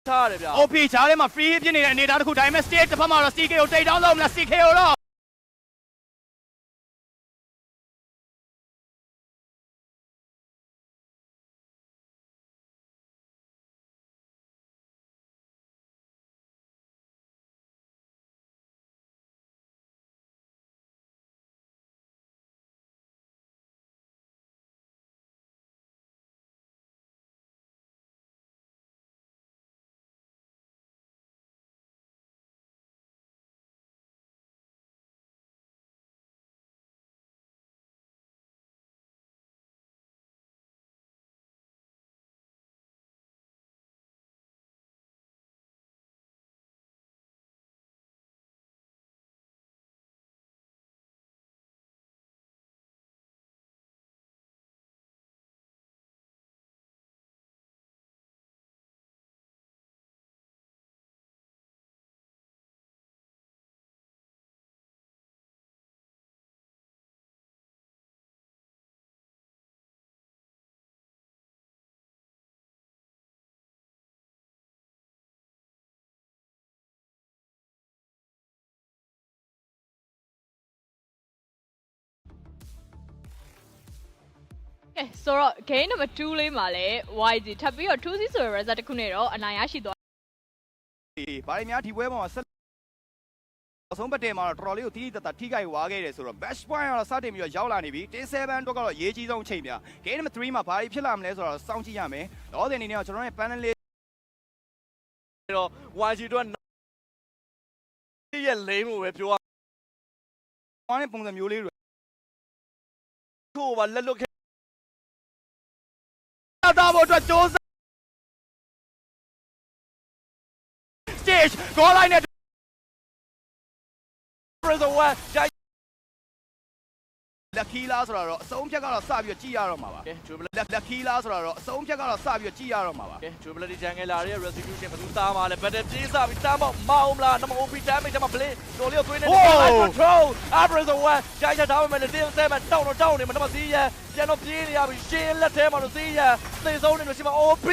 ထားရတယ်ဗျာ OP ဂျားထဲမှာ free hit ဖြစ်နေတဲ့အနေအထားတစ်ခုဒါပေမဲ့ stage တစ်ဖက်မှာတော့ CK ကိုတိတ်တောင်းလို့မလား CK ကိုတော့ ကဲဆိုတော့ game number 2လေးမှာလည်း YG ထပ်ပြီးတော့ 2C ဆိုတဲ့ result တစ်ခုနဲ့တော့အနိုင်ရရှိသွားဘာတွေများဒီပွဲပေါ်မှာဆက်အဆုံးပတ်တယ်မှာတော့တော်တော်လေးကိုတိတိတတ်တာထိခိုက်ဝါခဲ့တယ်ဆိုတော့ match point ကတော့စတင်ပြီးတော့ရောက်လာနေပြီ10 7တော့ကတော့ရေးကြီးဆုံးအချိန်ပြ game number 3မှာဘာတွေဖြစ်လာမလဲဆိုတော့စောင့်ကြည့်ရမယ်လောတဲ့အနေနဲ့ကျွန်တော်ရဲ့ panel လေးတော့ YG တို့ကရဲ့လိမ့်မှုပဲပြောရဝါနဲ့ပုံစံမျိုးလေးတွေထို့ပါလက်လွတ်ခဲ့ တာဖို့အတွက်စ조사စ goal line နဲ့ Prison 1 ကြိုက် lucky လားဆိုတော့အဆုံးဖြတ်ကတော့စပြီးတော့ကြည့်ရတော့မှာပါကဲ Jubilee lucky လားဆိုတော့အဆုံးဖြတ်ကတော့စပြီးတော့ကြည့်ရတော့မှာပါကဲ Jubilee ဂျန်ငယ်လာရဲ့ restitution ဘယ်သူသားမှာလဲ battle ပြေးစားပြီးတမ်းပေါက်မအောင်လားနမ OP damage မှာ play တော်လေးကိုသွင်းနေတယ် live control Prison 1ကြိုက်ချက်ထားပါမယ်တင်းဆဲမှာတောင်းတော့တောင်းနေမှာနမစီးရပြန်တော့ပြေးနေရပြီရှင်းလက်ထဲမှာတော့စီးရသေဆုံးနေလို့ရှိမှာ OP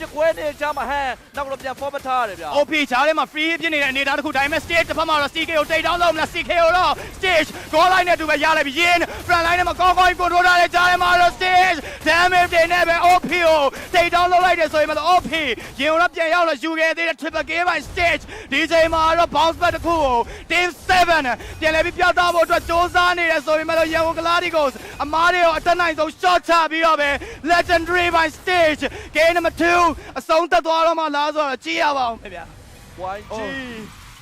ပြကွဲနေကြမှာဟန်နောက်တော့ပြန် format ထားရတယ်ဗျာ OP ဂျားထဲမှာ free hit ဖြစ်နေတဲ့အနေအထားတစ်ခုဒါပေမဲ့ stage တစ်ဖက်မှာတော့ CK ကိုတိတ်တောင်းလို့မလား CK ကိုတော့ stage goal line နဲ့တူပဲရလိုက်ပြီရင်း front line နဲ့မှာကောင်းကောင်း control ထားတဲ့ဂျားထဲမှာတော့ stage damage တွေနဲ့ပဲ OP ကိုတိတ်တောင်းလုပ်လိုက်တယ်ဆိုရင်မလို့ OP ရင်တော့ပြန်ရောက်လို့ယူခဲ့သေးတဲ့ triple game by stage ဒီချိန်မှာတော့ bounce back တစ်ခုကို team 7ပြန်လဲပြီးပြသဖို့အတွက်စ조사နေတယ်ဆိုရင်မလို့ရန်ကုန်ကလာဒီကိုအမားတွေကိုအတက်နိုင်ဆုံး shot ချပြီးတော့ပဲ legendary by stage game number 2အဆုံးသက်သွားတော့မှလားဆိုတော့ကြည့်ရပါအောင်ခင်ဗျာ YG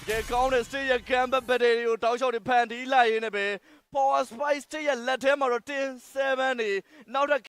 ကဲကောင်းတဲ့ state ရဲ့ camp battle တွေကိုတောက်လျှောက်တွေဖန်တီးလိုက်ရင်းနဲ့ပဲ Power Spice တဲ့ရဲ့လက်ထဲမှာတော့10 7နေနောက်ထပ်